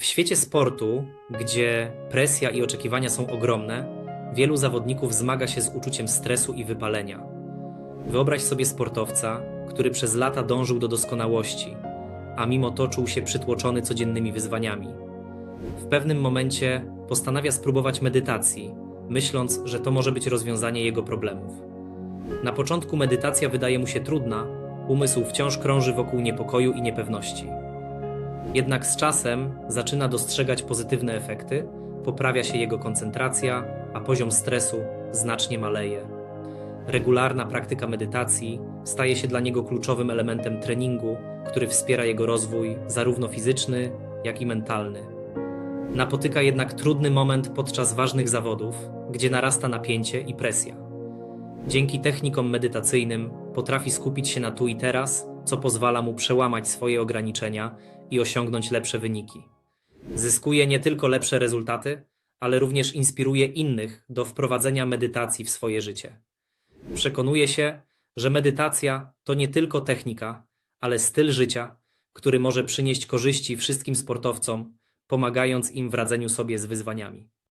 W świecie sportu, gdzie presja i oczekiwania są ogromne, wielu zawodników zmaga się z uczuciem stresu i wypalenia. Wyobraź sobie sportowca, który przez lata dążył do doskonałości, a mimo to czuł się przytłoczony codziennymi wyzwaniami. W pewnym momencie postanawia spróbować medytacji, myśląc, że to może być rozwiązanie jego problemów. Na początku medytacja wydaje mu się trudna, umysł wciąż krąży wokół niepokoju i niepewności. Jednak z czasem zaczyna dostrzegać pozytywne efekty, poprawia się jego koncentracja, a poziom stresu znacznie maleje. Regularna praktyka medytacji staje się dla niego kluczowym elementem treningu, który wspiera jego rozwój zarówno fizyczny, jak i mentalny. Napotyka jednak trudny moment podczas ważnych zawodów, gdzie narasta napięcie i presja. Dzięki technikom medytacyjnym potrafi skupić się na tu i teraz, co pozwala mu przełamać swoje ograniczenia i osiągnąć lepsze wyniki. Zyskuje nie tylko lepsze rezultaty, ale również inspiruje innych do wprowadzenia medytacji w swoje życie. Przekonuje się, że medytacja to nie tylko technika, ale styl życia, który może przynieść korzyści wszystkim sportowcom, pomagając im w radzeniu sobie z wyzwaniami.